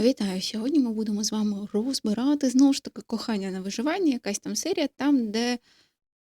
Вітаю! Сьогодні ми будемо з вами розбирати знову ж таки кохання на виживання, якась там серія, там, де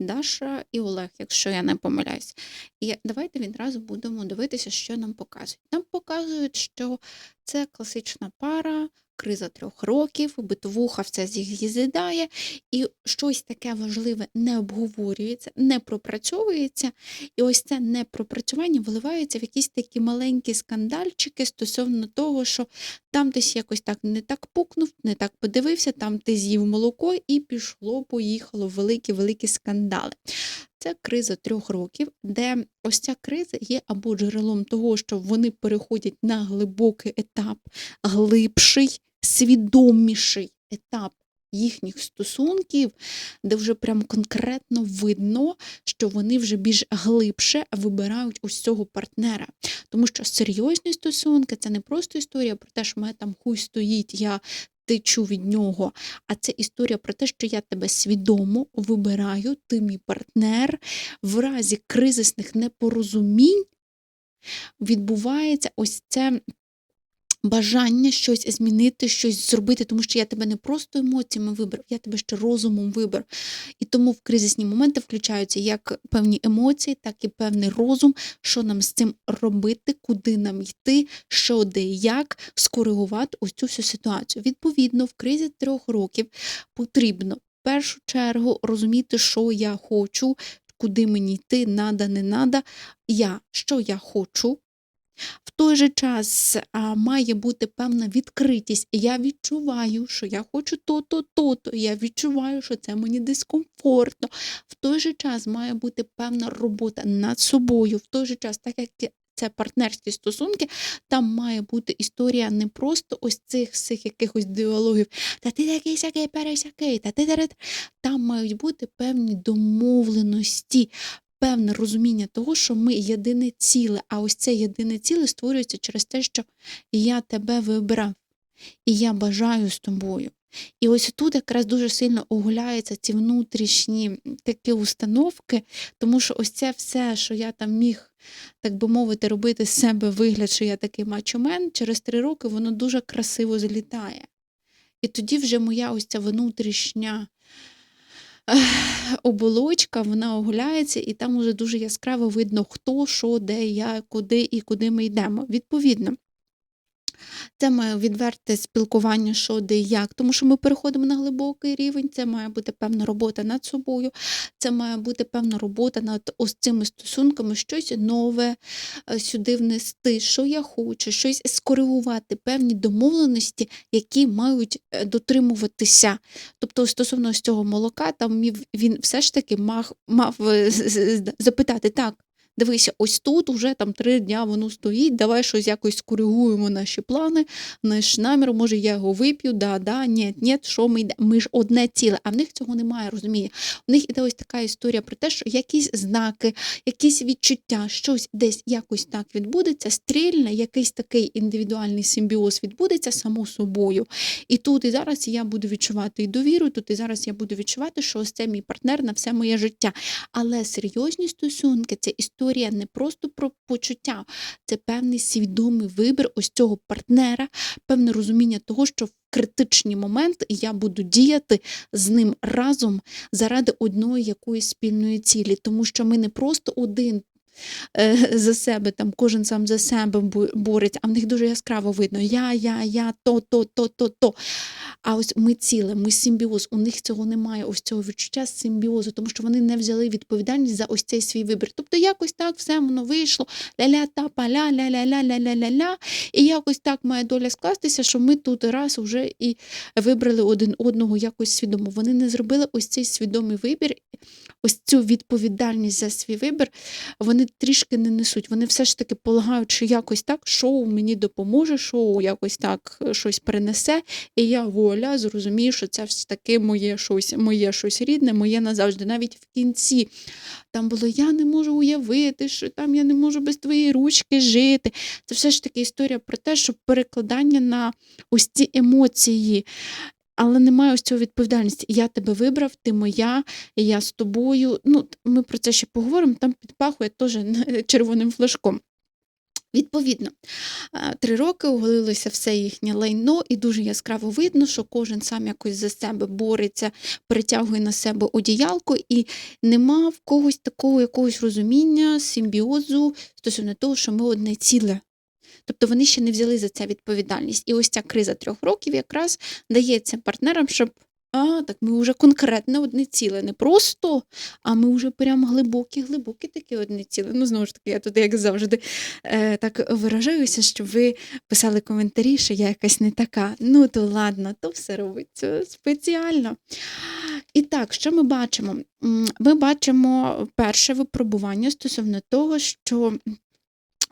Даша і Олег, якщо я не помиляюсь. І давайте відразу будемо дивитися, що нам показують. Нам показують, що це класична пара, криза трьох років, битовуха все їх з'їдає, і щось таке важливе не обговорюється, не пропрацьовується. І ось це непропрацювання виливається в якісь такі маленькі скандальчики стосовно того, що там десь якось так не так пукнув, не так подивився, там ти з'їв молоко і пішло, поїхало великі-великі скандали. Це криза трьох років, де ось ця криза є або джерелом того, що вони переходять на глибокий етап, глибший, свідоміший етап їхніх стосунків, де вже прям конкретно видно, що вони вже більш глибше вибирають ось цього партнера. Тому що серйозні стосунки це не просто історія про те, що мене там хуй стоїть, я течу від нього, а це історія про те, що я тебе свідомо вибираю, ти мій партнер. В разі кризисних непорозумінь відбувається ось це бажання щось змінити, щось зробити, тому що я тебе не просто емоціями вибрав, я тебе ще розумом вибрав. І тому в кризисні моменти включаються як певні емоції, так і певний розум, що нам з цим робити, куди нам йти, що де як скоригувати ось цю всю ситуацію. Відповідно, в кризі трьох років потрібно в першу чергу розуміти, що я хочу, куди мені йти, надо, не надо. Я що я хочу. В той же час а, має бути певна відкритість. Я відчуваю, що я хочу то-то, то-то. Я відчуваю, що це мені дискомфортно. В той же час має бути певна робота над собою. В той же час, так як це партнерські стосунки, там має бути історія не просто ось цих всіх якихось діалогів, та ти такий сякий пересякий, та ти тарат». там мають бути певні домовленості, певне розуміння того, що ми єдине ціле, а ось це єдине ціле створюється через те, що я тебе вибрав, і я бажаю з тобою. І ось тут якраз дуже сильно оголяються ці внутрішні такі установки, тому що ось це все, що я там міг, так би мовити, робити з себе вигляд, що я такий мачомен, через три роки воно дуже красиво злітає. І тоді вже моя ось ця внутрішня оболочка, вона огуляється, і там уже дуже яскраво видно, хто, що, де, як, куди і куди ми йдемо. Відповідно, це має відверте спілкування, що де і як, тому що ми переходимо на глибокий рівень, це має бути певна робота над собою, це має бути певна робота над ось цими стосунками, щось нове е, сюди внести, що я хочу, щось скоригувати, певні домовленості, які мають е, дотримуватися. Тобто, стосовно ось цього молока, там він все ж таки мав, мав е, запитати так. Дивися, ось тут уже там три дня воно стоїть, давай щось якось скоригуємо наші плани, наш намір, може, я його вип'ю, да, да, ні, ні, що ми йдемо. Ми ж одне ціле, а в них цього немає, розуміє. У них іде ось така історія про те, що якісь знаки, якісь відчуття, щось десь якось так відбудеться, стрільне, якийсь такий індивідуальний симбіоз відбудеться само собою. І тут і зараз я буду відчувати і довіру, тут і зараз я буду відчувати, що ось це мій партнер на все моє життя. Але серйозні стосунки це історія історія не просто про почуття, це певний свідомий вибір ось цього партнера, певне розуміння того, що в критичні моменти я буду діяти з ним разом заради одної якоїсь спільної цілі, тому що ми не просто один за себе, там кожен сам за себе бореться, а в них дуже яскраво видно я, я, я, то, то, то, то, то. А ось ми ціле, ми симбіоз. У них цього немає, ось цього відчуття симбіозу, тому що вони не взяли відповідальність за ось цей свій вибір. Тобто якось так все воно вийшло, ля-ля, тапа, ля ля ля ля ля ля ля ля І якось так має доля скластися, що ми тут раз вже і вибрали один одного якось свідомо. Вони не зробили ось цей свідомий вибір, ось цю відповідальність за свій вибір. Вони трішки не несуть. Вони все ж таки полагають, що якось так шоу мені допоможе, шоу якось так е, щось принесе, і я вуаля зрозумію, що це все таки моє щось, моє щось рідне, моє назавжди. Навіть в кінці там було я не можу уявити, що там я не можу без твоєї ручки жити. Це все ж таки історія про те, що перекладання на ось ці емоції. Але немає ось цього відповідальності. Я тебе вибрав, ти моя, я з тобою. Ну, Ми про це ще поговоримо, там підпахує теж червоним флажком. Відповідно, е, 3 роки оголилося все їхнє лайно, і дуже яскраво видно, що кожен сам якось за себе бореться, притягує на себе одіялко, і нема в когось такого якогось розуміння, симбіозу стосовно того, що ми одне ціле. Тобто вони ще не взяли за це відповідальність. І ось ця криза трьох років якраз дається партнерам, щоб а, так ми вже конкретне одне ціле, не просто, а ми вже прям глибокі, глибокі такі одне ціле. Ну, знову ж таки, я тут, як завжди, е, так виражаюся, щоб ви писали коментарі, що я якась не така. Ну, то ладно, то все робиться спеціально. І так, що ми бачимо? Ми бачимо перше випробування стосовно того, що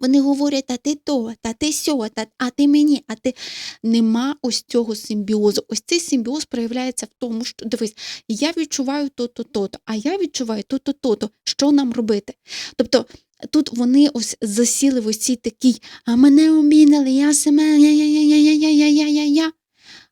вони говорять, та ти то, та ти сьо, та, а ти мені, а ти нема ось цього симбіозу. Ось цей симбіоз проявляється в тому, що дивись, я відчуваю то-то, то-то, а я відчуваю то-то, то-то. Що нам робити? Тобто тут вони ось засіли в ось цій такій, а мене обідали, я я, я, я, я, я, я, я, я, я, я.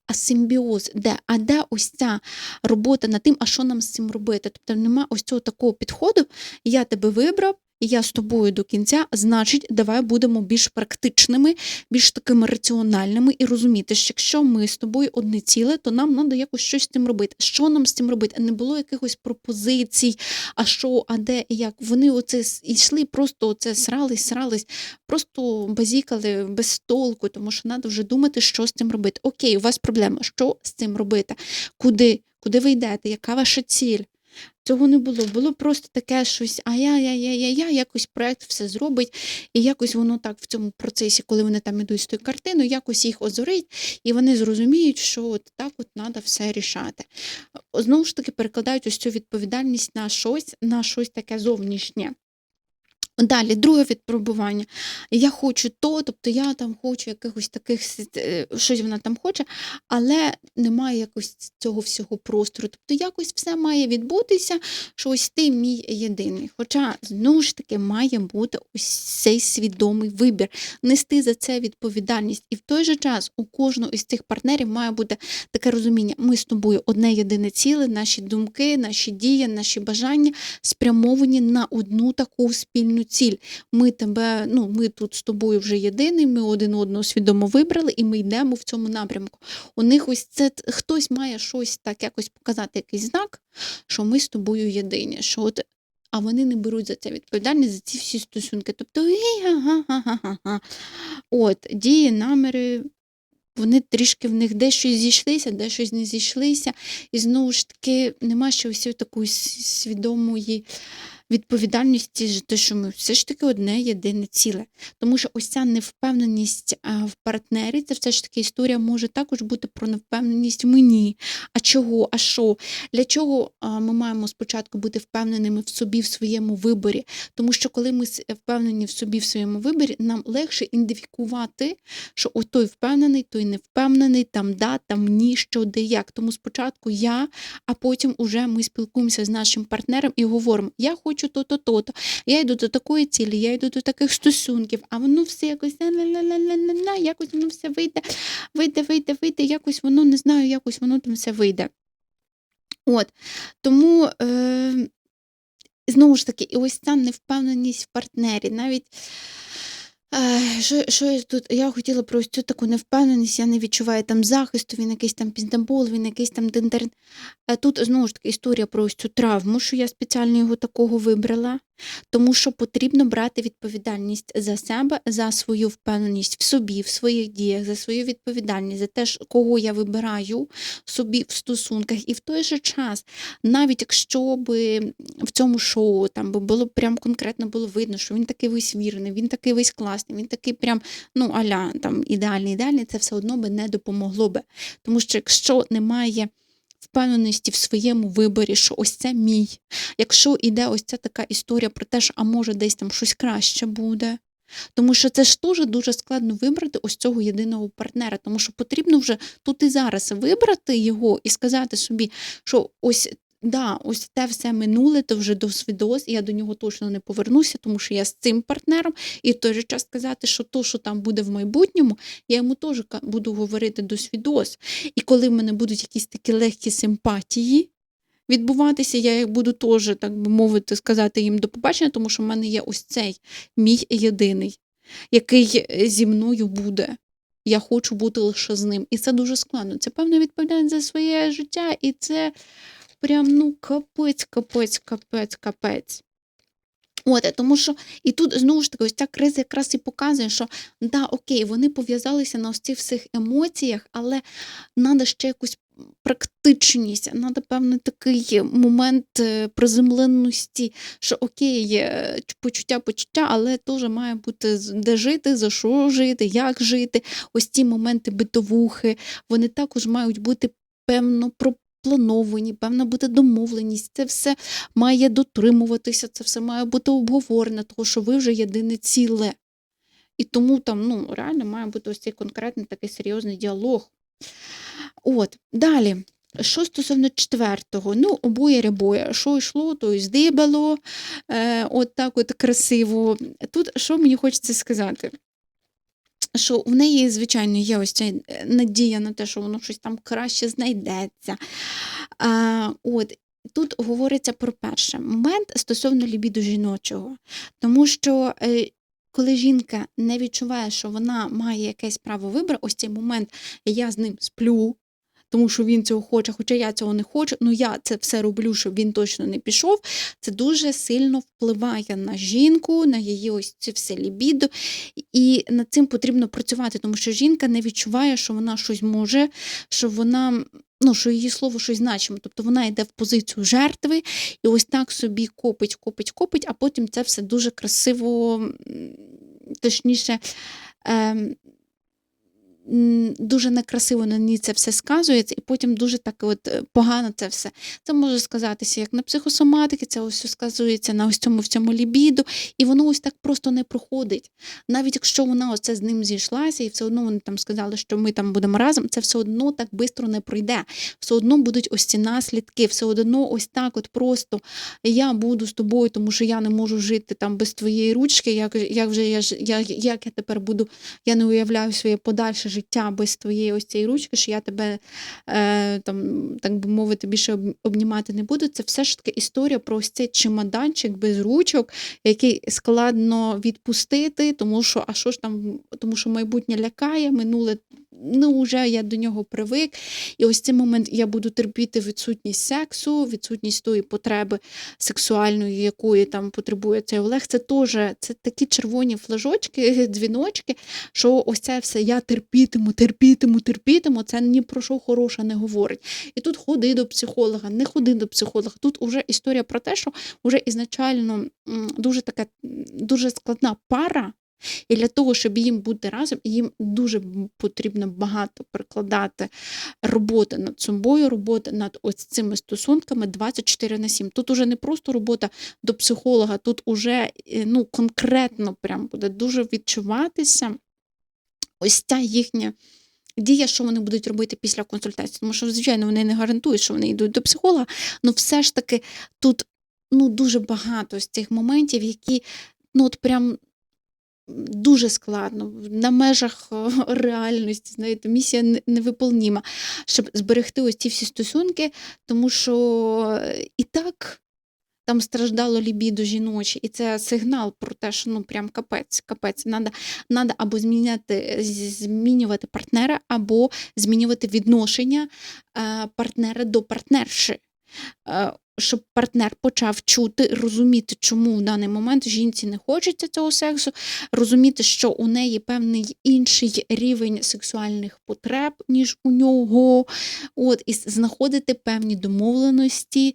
А симбіоз, де? А де ось ця робота над тим, а що нам з цим робити? Тобто нема ось цього такого підходу, я тебе вибрав, і я з тобою до кінця, значить, давай будемо більш практичними, більш такими раціональними і розуміти, що якщо ми з тобою одне ціле, то нам треба якось щось з цим робити. Що нам з цим робити? Не було якихось пропозицій, а що, а де і як. Вони оце йшли, просто оце срались, срались, просто базікали без толку, тому що треба вже думати, що з цим робити. Окей, у вас проблема. Що з цим робити? Куди? Куди ви йдете? Яка ваша ціль? Цього не було. Було просто таке щось, а я, я, я, я, я, якось проект все зробить, і якось воно так в цьому процесі, коли вони там ідуть з тою картиною, якось їх озорить, і вони зрозуміють, що от так от треба все рішати. Знову ж таки, перекладають ось цю відповідальність на щось, на щось таке зовнішнє. Далі, друге відпробування. Я хочу то, тобто я там хочу якихось таких, е, щось вона там хоче, але немає якось цього всього простору. Тобто якось все має відбутися, що ось ти мій єдиний. Хоча, знову ж таки, має бути ось цей свідомий вибір, нести за це відповідальність. І в той же час у кожного із цих партнерів має бути таке розуміння: ми з тобою одне єдине ціле, наші думки, наші дії, наші бажання спрямовані на одну таку спільну ціль. Ми тебе, ну ми тут з тобою вже єдиний, ми один одного свідомо вибрали, і ми йдемо в цьому напрямку. У них ось це хтось має щось так якось показати, якийсь знак, що ми з тобою єдині. Що от, а вони не беруть за це відповідальність за ці всі стосунки. Тобто, ага, ага, ага». от дії, наміри. Вони трішки в них де щось зійшлися, де не зійшлися. І знову ж таки, нема ще ось такої свідомої відповідальності, ж те, що ми все ж таки одне єдине ціле. Тому що ось ця невпевненість а, в партнері, це все ж таки історія може також бути про невпевненість в мені. А чого, а що? Для чого а, ми маємо спочатку бути впевненими в собі, в своєму виборі? Тому що коли ми впевнені в собі, в своєму виборі, нам легше ідентифікувати, що о, той впевнений, той не впевнений, там да, там ні, що, де як. Тому спочатку я, а потім уже ми спілкуємося з нашим партнером і говоримо: я хочу то-то, то-то, я йду до такої цілі, я йду до таких стосунків, а воно все якось ля-ля-ля-ля-ля-ля, якось воно все вийде, вийде, вийде, вийде, якось воно не знаю, якось воно там все вийде. От тому. Е- Знову ж таки, і ось ця невпевненість в партнері. Навіть що, що я тут? Я хотіла про ось цю таку невпевненість, я не відчуваю там захисту, він якийсь там піздамбол, він якийсь там дендер. Е, Тут знову ж таки історія про ось цю травму, що я спеціально його такого вибрала, тому що потрібно брати відповідальність за себе, за свою впевненість в собі, в своїх діях, за свою відповідальність, за те, кого я вибираю собі в стосунках. І в той же час, навіть якщо би в цьому шоу там би було прям конкретно було видно, що він такий весь вірний, він такий весь класний, він такий прям ну аля там ідеальний, ідеальний, це все одно би не допомогло би. Тому що якщо немає впевненості в своєму виборі, що ось це мій. Якщо іде ось ця така історія про те, що а може десь там щось краще буде. Тому що це ж теж дуже складно вибрати ось цього єдиного партнера, тому що потрібно вже тут і зараз вибрати його і сказати собі, що ось. Да, ось те все минуле, то вже досвідос, і я до нього точно не повернуся, тому що я з цим партнером, і в той же час сказати, що то, що там буде в майбутньому, я йому теж буду говорити досвідос. І коли в мене будуть якісь такі легкі симпатії відбуватися, я буду теж, так би мовити, сказати їм до побачення, тому що в мене є ось цей мій єдиний. який зі мною буде. Я хочу бути лише з ним. І це дуже складно. Це певна відповідальність за своє життя, і це прям ну капець, капець, капець, капець. От, е, тому що і тут знову ж таки, ось ця криза якраз і показує, що да, окей, вони пов'язалися на ось цих всіх емоціях, але треба ще якусь практичність, треба певний такий момент е, приземленості, що окей, е, почуття, почуття, але теж має бути де жити, за що жити, як жити. Ось ці моменти битовухи, вони також мають бути певно проплановані, певна бути домовленість. Це все має дотримуватися, це все має бути обговорено, тому що ви вже єдине ціле. І тому там ну, реально має бути ось цей конкретний такий серйозний діалог. От, далі. Що стосовно четвертого, ну, обоє рябоє. Що йшло, то й здибало, е, от так от красиво. Тут що мені хочеться сказати? Що в неї, звичайно, є ось ця е, надія на те, що воно щось там краще знайдеться. А, от, тут говориться про перше момент стосовно лібіду жіночого. Тому що е, коли жінка не відчуває, що вона має якесь право вибору, ось цей момент я з ним сплю. Тому що він цього хоче, хоча я цього не хочу, ну я це все роблю, щоб він точно не пішов. Це дуже сильно впливає на жінку, на її ось це все лібідо. І над цим потрібно працювати, тому що жінка не відчуває, що вона щось може, що вона. Ну, що її слово щось значимо. Тобто вона йде в позицію жертви і ось так собі копить, копить, копить, а потім це все дуже красиво, точніше, ем, дуже некрасиво на ній це все сказується, і потім дуже так от е, погано це все. Це може сказатися як на психосоматики, це ось сказується на ось цьому в лібіду, і воно ось так просто не проходить. Навіть якщо вона оце з ним зійшлася, і все одно вони там сказали, що ми там будемо разом, це все одно так швидко не пройде. Все одно будуть ось ці наслідки, все одно ось так от просто я буду з тобою, тому що я не можу жити там без твоєї ручки. Як, як вже я ж як я тепер буду, я не уявляю своє подальше життя без твоєї ось цієї ручки, що я тебе е, там, так би мовити, більше обнімати не буду. Це все ж таки історія про ось цей чемоданчик без ручок, який складно відпустити, тому що, а що ж там, тому що майбутнє лякає, минуле. Ну, вже я до нього привик. І ось цей момент я буду терпіти відсутність сексу, відсутність тої потреби сексуальної, якої там потребує цей Олег. Це теж це такі червоні флажочки, дзвіночки, що ось це все я терпітиму, терпітиму, терпітиму. Це ні про що хороше не говорить. І тут ходи до психолога, не ходи до психолога. Тут уже історія про те, що вже ізначально дуже така дуже складна пара. І для того, щоб їм бути разом, їм дуже потрібно багато прикладати роботи над собою, роботи над ось цими стосунками 24 на 7. Тут уже не просто робота до психолога, тут уже е, ну, конкретно прям буде дуже відчуватися ось ця їхня. Дія, що вони будуть робити після консультації, тому що, звичайно, вони не гарантують, що вони йдуть до психолога, але все ж таки тут ну, дуже багато з цих моментів, які ну, от прям дуже складно, на межах е, реальності, знаєте, місія не- невиполніма, щоб зберегти ось ці всі стосунки, тому що е, і так там страждало лібідо жіноче, і це сигнал про те, що ну прям капець, капець. Надо, надо або зміняти, змінювати партнера, або змінювати відношення е, партнера до партнерши. Щоб партнер почав чути, розуміти, чому в даний момент жінці не хочеться цього сексу, розуміти, що у неї певний інший рівень сексуальних потреб, ніж у нього, от, і знаходити певні домовленості.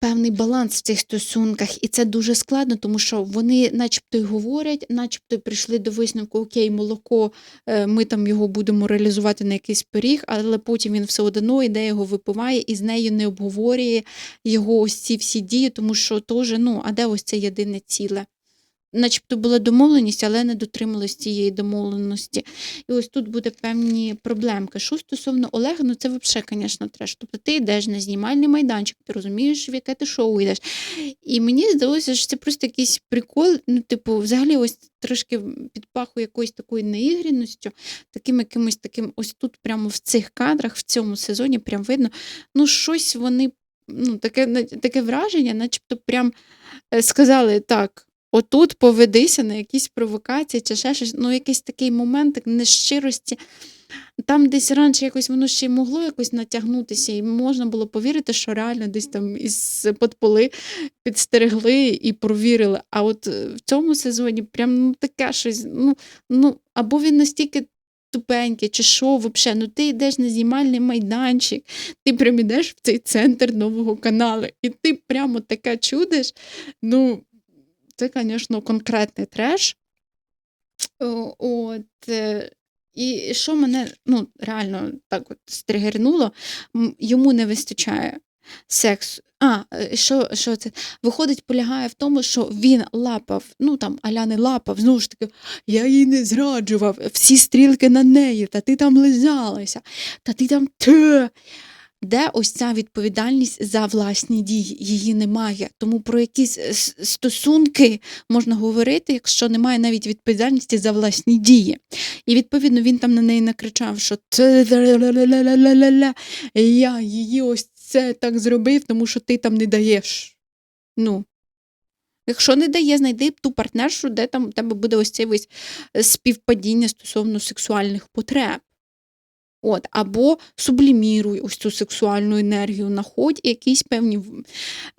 Певний баланс в цих стосунках, і це дуже складно, тому що вони, начебто, й говорять, начебто прийшли до висновку, окей, молоко, е, ми там його будемо реалізувати на якийсь пиріг, але потім він все одно йде, його випиває і з нею не обговорює його ось ці всі дії, тому що теж, ну, а де ось це єдине ціле? Начебто була домовленість, але не дотрималась цієї домовленості. І ось тут буде певні проблемки. Що стосовно Олега, ну це взагалі, звісно, треш. Тобто ти йдеш на знімальний майданчик, ти розумієш, в яке ти шоу йдеш. І мені здалося, що це просто якийсь прикол. Ну, типу, взагалі, ось трошки підпахує якоюсь такою неігрінністю, таким якимось таким, ось тут, прямо в цих кадрах, в цьому сезоні, прям видно, ну, щось вони, ну, таке, таке враження, начебто, прям е, сказали так. Отут поведися на якісь провокації чи ще щось, ну, якийсь такий моментик нещирості. Там десь раніше якось воно ще й могло якось натягнутися, і можна було повірити, що реально десь там із подполи підстерегли і провірили. А от е, в цьому сезоні прям ну, таке щось. Ну, ну, або він настільки тупенький, чи що взагалі. Ну ти йдеш на знімальний майданчик, ти прям ідеш в цей центр нового каналу, і ти прямо таке чудиш. Ну, це, звісно, конкретний треш. От, е, і що мене ну, реально так от стригернуло, йому не вистачає сексу. А, е, що, що це? Виходить, полягає в тому, що він лапав, ну там аля не лапав, знову ж таки, я її не зраджував, всі стрілки на неї, та ти там лизалася, та ти там те. Де ось ця відповідальність за власні дії? Її немає. Тому про якісь е, стосунки можна говорити, якщо немає навіть відповідальності за власні дії. І відповідно він там на неї накричав, що я її ось це так зробив, тому що ти там не даєш. Ну. Якщо не дає, знайди ту партнершу, де там у тебе буде ось це ось співпадіння стосовно сексуальних потреб. От, або субліміруй ось цю сексуальну енергію, знаходь якісь певні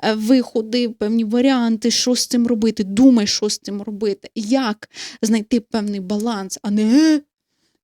е, виходи, певні варіанти, що з цим робити. Думай, що з цим робити, як знайти певний баланс, а не «Е,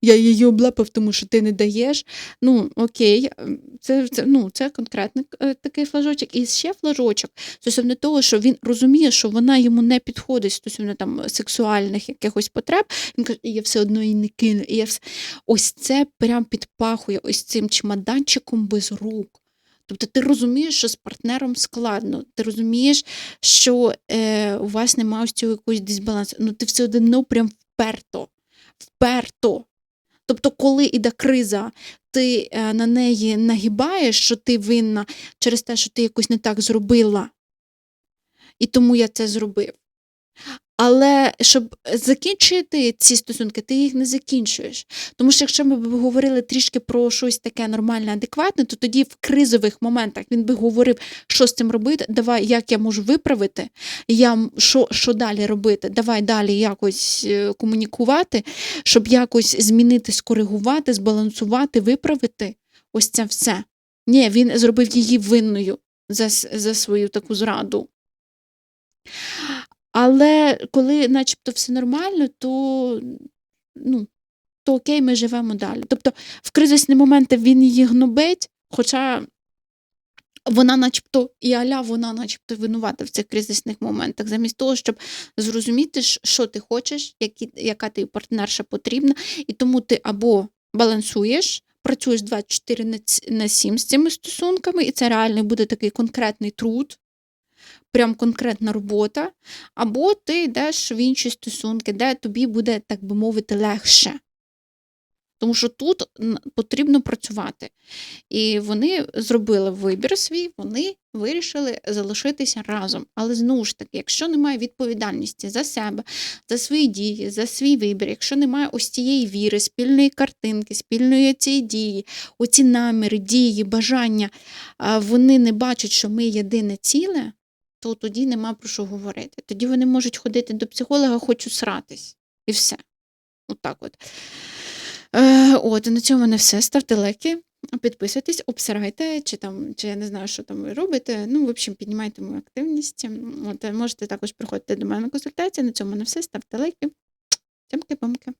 я її облапав, тому що ти не даєш. Ну, окей, ем, це, це, ну, це конкретний е, такий флажочок. І ще флажочок стосовно того, що він розуміє, що вона йому не підходить стосовно там сексуальних якихось потреб. Він каже, я все одно її не кину. І я все... Ось це прям підпахує ось цим чемоданчиком без рук. Тобто ти розумієш, що з партнером складно, ти розумієш, що е, у вас немає ось цього якогось дисбалансу. Ну ти все одно прям вперто, вперто. Тобто, коли іде криза, ти е, на неї нагибаєш, що ти винна через те, що ти якось не так зробила. І тому я це зробив. Але щоб закінчити ці стосунки, ти їх не закінчуєш. Тому що якщо ми б говорили трішки про щось таке нормальне, адекватне, то тоді в кризових моментах він би говорив, що з цим робити, давай, як я можу виправити, я, що, що далі робити, давай далі якось е, комунікувати, щоб якось змінити, скоригувати, збалансувати, виправити ось це все. Ні, він зробив її винною за, за свою таку зраду. Але коли начебто все нормально, то, ну, то окей, ми живемо далі. Тобто в кризисні моменти він її гнобить, хоча вона начебто і аля вона начебто винувата в цих кризисних моментах, замість того, щоб зрозуміти, що ти хочеш, які, яка тобі партнерша потрібна, і тому ти або балансуєш, працюєш 24 на на 7 з цими стосунками, і це реально буде такий конкретний труд, прям конкретна робота, або ти йдеш в інші стосунки, де тобі буде, так би мовити, легше. Тому що тут потрібно працювати. І вони зробили вибір свій, вони вирішили залишитися разом. Але знову ж таки, якщо немає відповідальності за себе, за свої дії, за свій вибір, якщо немає ось цієї віри, спільної картинки, спільної цієї дії, оці наміри, дії, бажання, вони не бачать, що ми єдине ціле, то тоді нема про що говорити. Тоді вони можуть ходити до психолога, хочу сратись. І все. Отак от. Е, от, на цьому не все. Ставте лайки, підписуйтесь, обсирайте, чи там, чи я не знаю, що там ви робите. Ну, в общем, піднімайте мою активність. От, можете також приходити до мене на консультації. На цьому не все. Ставте лайки. Цямки-памки.